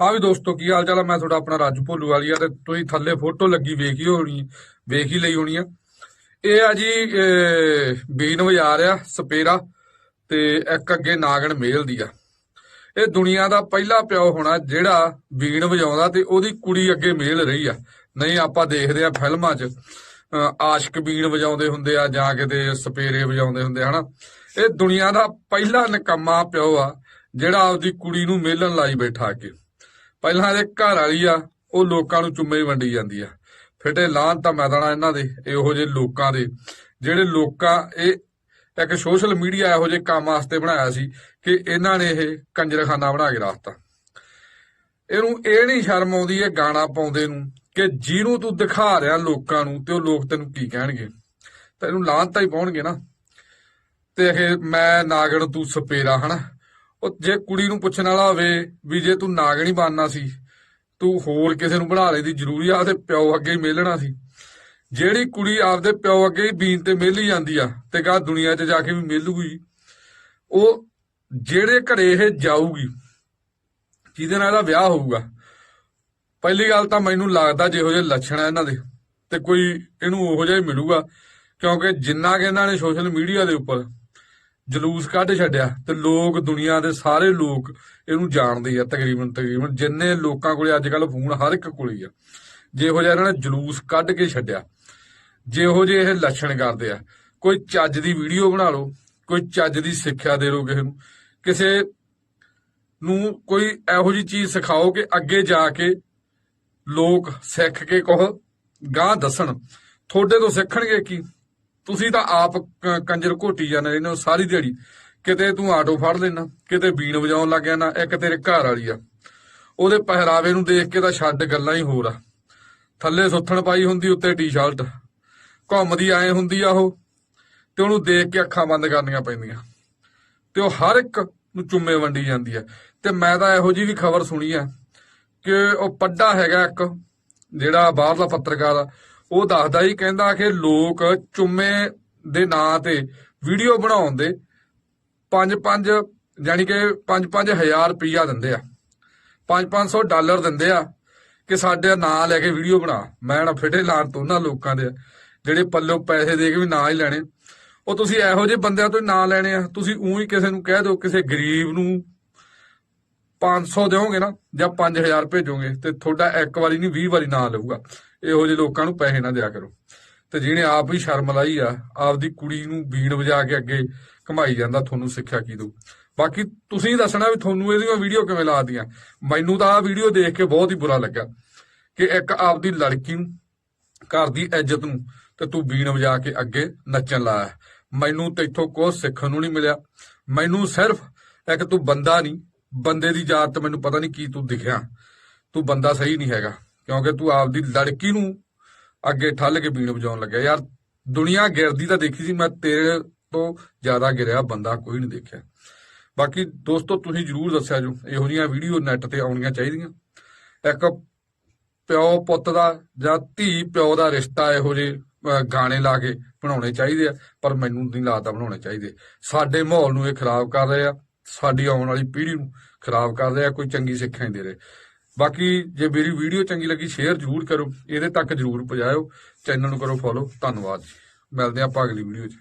ਹਾਂ ਵੀ ਦੋਸਤੋ ਕੀ ਹਾਲ ਚਾਲ ਆ? ਮੈਂ ਤੁਹਾਡਾ ਆਪਣਾ ਰਾਜੂ ਭੋਲੂ ਵਾਲੀ ਆ ਤੇ ਤੁਸੀਂ ਥੱਲੇ ਫੋਟੋ ਲੱਗੀ ਵੇਖੀ ਹੋਣੀ ਵੇਖ ਹੀ ਲਈ ਹੋਣੀ ਆ। ਇਹ ਆ ਜੀ ਅਹ, ਬੀਨ ਬਾਜ਼ਾਰ ਆ ਸਪੇਰਾ ਤੇ ਇੱਕ ਅੱਗੇ ਨਾਗਣ ਮੇਲ ਦੀ ਆ। ਇਹ ਦੁਨੀਆ ਦਾ ਪਹਿਲਾ ਪਿਓ ਹੋਣਾ ਜਿਹੜਾ ਬੀਨ ਵਜਾਉਂਦਾ ਤੇ ਉਹਦੀ ਕੁੜੀ ਅੱਗੇ ਮੇਲ ਰਹੀ ਆ। ਨਹੀਂ ਆਪਾਂ ਦੇਖਦੇ ਆ ਫਿਲਮਾਂ 'ਚ ਅਹ, ਆਸ਼ਕ ਬੀਨ ਵਜਾਉਂਦੇ ਹੁੰਦੇ ਆ ਜਾਂ ਕਿਤੇ ਸਪੇਰੇ ਵਜਾਉਂਦੇ ਹੁੰਦੇ ਆ, ਹਨਾ? ਇਹ ਦੁਨੀਆ ਦਾ ਪਹਿਲਾ ਨਕਮਾ ਪਿਓ ਆ ਜਿਹੜਾ ਆਪਦੀ ਕੁੜੀ ਨੂੰ ਮੇਲਣ ਲਾਈ ਬੈਠਾ ਕੇ ਪਹਿਲਾਂ ਇਹਦੇ ਘਰ ਵਾਲੀ ਆ, ਉਹ ਲੋਕਾਂ ਨੂੰ ਚੁੰਮੇ ਵੰਡੀ ਜਾਂਦੀ ਆ। ਫਿੱਟੇ ਲਾਹਨ ਤਾਂ ਮੈਦਾਨਾ ਇਹਨਾਂ ਦੇ, ਇਹੋ ਜਿਹੇ ਲੋਕਾਂ ਦੇ। ਜਿਹੜੇ ਲੋਕਾਂ, ਇਹ ਇੱਕ ਸੋਸ਼ਲ ਮੀਡੀਆ ਇਹੋ ਜਿਹੇ ਕੰਮ ਵਾਸਤੇ ਬਣਾਇਆ ਸੀ ਕਿ ਇਹਨਾਂ ਨੇ ਇਹ ਕੰਜਰਖਾਨਾ ਬਣਾ ਕੇ ਰੱਖਤਾ। ਇਹਨੂੰ ਇਹ ਨਹੀਂ ਸ਼ਰਮ ਆਉਂਦੀ ਇਹ ਗਾਣਾ ਪਾਉਂਦੇ ਨੂੰ ਕਿ ਜਿਹਨੂੰ ਤੂੰ ਦਿਖਾ ਰਿਹਾ ਲੋਕਾਂ ਨੂੰ ਤੇ ਉਹ ਲੋਕ ਤੈਨੂੰ ਕੀ ਕਹਿਣਗੇ। ਤੈਨੂੰ ਲਾਹਨ ਤਾਂ ਹੀ ਪਾਉਣਗੇ ਨਾ। ਤੇ ਇਹ ਮੈਂ ਨਾਗਣ ਤੂੰ ਸਪੇਰਾ, ਹਨਾ? ਉਹ ਜੇ ਕੁੜੀ ਨੂੰ ਪੁੱਛਣ ਵਾਲਾ ਹੋਵੇ ਵੀ ਜੇ ਤੂੰ ਨਾਗਣ ਹੀ ਬਣਨਾ ਸੀ, ਤੂੰ ਹੋਰ ਕਿਸੇ ਨੂੰ ਬਣਾ ਲੈਦੀ ਜ਼ਰੂਰੀ ਆ, ਉਹਦੇ ਪਿਓ ਅੱਗੇ ਹੀ ਮੇਲਣਾ ਸੀ। ਜਿਹੜੀ ਕੁੜੀ ਆਪਦੇ ਪਿਓ ਅੱਗੇ ਹੀ ਬੀਨ ਤੇ ਮੇਲੀ ਜਾਂਦੀ ਆ, ਤੇ ਕਾ ਦੁਨੀਆ 'ਚ ਜਾ ਕੇ ਵੀ ਮੇਲੂਗੀ, ਉਹ ਜਿਹੜੇ ਘਰੇ ਇਹ ਜਾਊਗੀ, ਜਿਹਦੇ ਨਾਲ ਇਹਦਾ ਵਿਆਹ ਹੋਊਗਾ, ਪਹਿਲੀ ਗੱਲ ਤਾਂ ਮੈਨੂੰ ਲੱਗਦਾ ਜਿਹੋ ਜਿਹੇ ਲੱਛਣ ਆ ਇਹਨਾਂ ਦੇ, ਤੇ ਕੋਈ ਇਹਨੂੰ ਉਹੋ ਜਿਹਾ ਹੀ ਮਿਲੂਗਾ, ਕਿਉਂਕਿ ਜਿੰਨਾ ਕਿ ਇਹਨਾਂ ਨੇ ਸੋਸ਼ਲ ਮੀਡੀਆ ਦੇ ਉੱਪਰ ਜਲੂਸ ਕੱਢ ਛੱਡਿਆ ਤੇ ਲੋਕ ਦੁਨੀਆ ਦੇ ਸਾਰੇ ਲੋਕ ਇਹਨੂੰ ਜਾਣਦੇ ਆ ਤਕਰੀਬਨ ਤਕਰੀਬਨ ਜਿੰਨੇ ਲੋਕਾਂ ਕੋਲੇ ਅੱਜ ਕੱਲ ਫੋਨ ਹਰ ਇੱਕ ਕੋਲੇ ਹੀ ਆ। ਜਿਹੋ ਜਿਹਾ ਇਹਨਾਂ ਨੇ ਜਲੂਸ ਕੱਢ ਕੇ ਛੱਡਿਆ। ਜਿਹੋ ਜਿਹੇ ਇਹ ਲੱਛਣ ਕਰਦੇ ਆ। ਕੋਈ ਚੱਜ ਦੀ ਵੀਡੀਓ ਬਣਾ ਲਓ, ਕੋਈ ਚੱਜ ਦੀ ਸਿੱਖਿਆ ਦੇ ਲਓ ਕਿਸੇ ਨੂੰ। ਕਿਸੇ ਨੂੰ ਕੋਈ ਇਹੋ ਜੀ ਚੀਜ਼ ਸਿਖਾਓ ਕਿ ਅੱਗੇ ਜਾ ਕੇ ਲੋਕ ਸਿੱਖ ਕੇ ਕਹੋ ਗਾਂ ਦੱਸਣ। ਤੁਹਾਡੇ ਤੋਂ ਸਿੱਖਣਗੇ ਕੀ? ਤੁਸੀਂ ਤਾਂ ਆਪ ਕੰਜਰ ਘੋਟੀ ਜਾਂਦੇ ਰਹਿੰਦੇ ਹੋ ਸਾਰੀ ਦਿਹਾੜੀ। ਕਿਤੇ ਤੂੰ ਆਟੋ ਫੜ ਲੈਣਾ ਕਿਤੇ ਬੀਨ ਵਜਾਉਣ ਲੱਗ ਜਾਣਾ ਇੱਕ ਤੇਰੇ ਘਰ ਵਾਲੀ ਆ। ਉਹਦੇ ਪਹਿਰਾਵੇ ਨੂੰ ਦੇਖ ਕੇ ਤਾਂ ਛੱਡ ਗੱਲਾਂ ਹੀ ਹੋਰ ਆ। ਥੱਲੇ ਸੁੱਥਣ ਪਾਈ ਹੁੰਦੀ, ਉੱਤੇ ਟੀ-ਸ਼ਰਟ। ਘੁੰਮਦੀ ਐ ਹੁੰਦੀ ਆ ਉਹ, ਤੇ ਉਹਨੂੰ ਦੇਖ ਕੇ ਅੱਖਾਂ ਬੰਦ ਕਰਨੀਆਂ ਪੈਂਦੀਆਂ। ਤੇ ਉਹ ਹਰ ਇੱਕ ਨੂੰ ਚੁੰਮੇ ਵੰਡੀ ਜਾਂਦੀ ਆ। ਤੇ ਮੈਂ ਤਾਂ ਇਹੋ ਜੀ ਵੀ ਖਬਰ ਸੁਣੀ ਆ ਕਿ ਉਹ ਪੱਡਾ ਹੈਗਾ ਇੱਕ, ਜਿਹੜਾ ਬਾਹਰਲਾ ਪੱਤਰਕਾਰ ਆ ਉਹ ਦੱਸਦਾ ਹੀ ਕਹਿੰਦਾ ਕਿ ਲੋਕ ਚੁੰਮੇ ਦੇ ਨਾਂ ਤੇ ਵੀਡੀਓ ਬਣਾਉਣ ਦੇ 5-5 ਯਾਨੀ ਕਿ 5-5 ਹਜ਼ਾਰ ਰੁਪਈਆ ਦਿੰਦੇ ਆ। 5-500 ਡਾਲਰ ਦਿੰਦੇ ਆ ਕਿ ਸਾਡੇ ਨਾਂ ਲੈ ਕੇ ਵੀਡੀਓ ਬਣਾ। ਮੈਂ ਨਾ ਫਿੱਟੇ ਲਾਣ ਤੋਂ ਉਹਨਾਂ ਲੋਕਾਂ ਦੇ, ਜਿਹੜੇ ਪੱਲੋਂ ਪੈਸੇ ਦੇ ਕੇ ਵੀ ਨਾਂ ਹੀ ਲੈਣੇ। ਉਹ ਤੁਸੀਂ ਇਹੋ ਜਿਹੇ ਬੰਦਿਆਂ ਤੋਂ ਨਾਂ ਲੈਣੇ ਆ। ਤੁਸੀਂ ਉਹੀ ਕਿਸੇ ਨੂੰ ਕਹਿ ਦਿਓ, ਕਿਸੇ ਗਰੀਬ ਨੂੰ 500 ਦਿਓਗੇ ਨਾ ਜਾਂ 5000 ਭੇਜੋਗੇ ਤੇ ਤੁਹਾਡਾ ਇੱਕ ਵਾਰੀ ਨਹੀਂ 20 ਵਾਰੀ ਨਾਂ ਲਊਗਾ। ਇਹੋ ਜਿਹੇ ਲੋਕਾਂ ਨੂੰ ਪੈਸੇ ਨਾ ਦਿਆ ਕਰੋ। ਤੇ ਜਿਹਨੇ ਆਪ ਹੀ ਸ਼ਰਮ ਲਾਈ ਆ, ਆਪਦੀ ਕੁੜੀ ਨੂੰ ਬੀੜ ਵਜਾ ਕੇ ਅੱਗੇ ਕਮਾਈ ਜਾਂਦਾ, ਤੁਹਾਨੂੰ ਸਿੱਖਿਆ ਕੀ ਦਊ? ਬਾਕੀ ਤੁਸੀਂ ਦੱਸਣਾ ਵੀ ਤੁਹਾਨੂੰ ਇਹਦੀਆਂ ਵੀਡੀਓ ਕਿਵੇਂ ਲੱਗਦੀਆਂ ਮੈਨੂੰ ਤਾਂ ਆ ਵੀਡੀਓ ਦੇਖ ਕੇ ਬਹੁਤ ਹੀ ਬੁਰਾ ਲੱਗਾ ਕਿ ਇੱਕ ਆਪਦੀ ਲੜਕੀ ਨੂੰ, ਘਰ ਦੀ ਇੱਜ਼ਤ ਨੂੰ, ਤੇ ਤੂੰ ਬੀਣ ਵਜਾ ਕੇ ਅੱਗੇ ਨੱਚਣ ਲਾਇਆ ਮੈਨੂੰ ਤੇਥੋਂ ਕੁਝ ਸਿੱਖਣ ਨੂੰ ਨਹੀਂ ਮਿਲਿਆ। ਮੈਨੂੰ ਸਿਰਫ ਇੱਕ ਤੂੰ ਬੰਦਾ ਨਹੀਂ, ਬੰਦੇ ਦੀ ਜਾਤ ਮੈਨੂੰ ਪਤਾ ਨਹੀਂ ਕੀ ਤੂੰ ਦਿਖਿਆ। ਤੂੰ ਬੰਦਾ ਸਹੀ ਨਹੀਂ ਹੈਗਾ। ਕਿਉਂਕਿ ਤੂੰ ਆਪਦੀ ਲੜਕੀ ਨੂੰ ਅੱਗੇ ਠੱਲ ਕੇ ਬੀਣ ਵਜਾਉਣ ਲੱਗਿਆ। ਯਾਰ ਦੁਨੀਆ ਗਿਰਦੀ ਤਾਂ ਦੇਖੀ ਸੀ ਮੈਂ ਤੇਰੇ ਤੋਂ ਜ਼ਿਆਦਾ ਗਿਰਿਆ ਬੰਦਾ ਕੋਈ ਨਹੀਂ ਦੇਖਿਆ। ਬਾਕੀ ਦੋਸਤੋ ਤੁਸੀਂ ਜਰੂਰ ਦੱਸਿਆ ਜੋ ਇਹੋ ਜਿਹੀਆਂ ਵੀਡੀਓ ਨੈਟ ਤੇ ਆਉਣੀਆਂ ਚਾਹੀਦੀਆਂ। ਇੱਕ ਪਿਓ ਪੁੱਤ ਦਾ ਜਾਂ ਧੀ ਪਿਓ ਦਾ ਰਿਸ਼ਤਾ ਇਹੋ ਜਿਹੇ ਅਹ, ਗਾਣੇ ਲਾ ਕੇ ਬਣਾਉਣੇ ਚਾਹੀਦੇ ਆ ਪਰ ਮੈਨੂੰ ਨਹੀਂ ਲੱਗਦਾ ਬਣਾਉਣੇ ਚਾਹੀਦੇ। ਸਾਡੇ ਮਾਹੌਲ ਨੂੰ ਇਹ ਖਰਾਬ ਕਰ ਰਹੇ ਆ ਸਾਡੀ ਆਉਣ ਵਾਲੀ ਪੀੜ੍ਹੀ ਨੂੰ ਖਰਾਬ ਕਰ ਰਹੇ ਆ ਕੋਈ ਚੰਗੀ ਸਿੱਖਿਆ ਨਹੀਂ ਦੇ ਰਹੇ। ਬਾਕੀ ਜੇ ਮੇਰੀ ਵੀਡੀਓ ਚੰਗੀ ਲੱਗੀ ਸ਼ੇਅਰ ਜ਼ਰੂਰ ਕਰੋ। ਇਹਦੇ ਤੱਕ ਜ਼ਰੂਰ ਪਹੁੰਚਾਇਓ। ਚੈਨਲ ਨੂੰ ਕਰੋ ਫੋਲੋ ਧੰਨਵਾਦ ਜੀ। ਮਿਲਦੇ ਆਪਾਂ ਅਗਲੀ ਵੀਡੀਓ 'ਚ।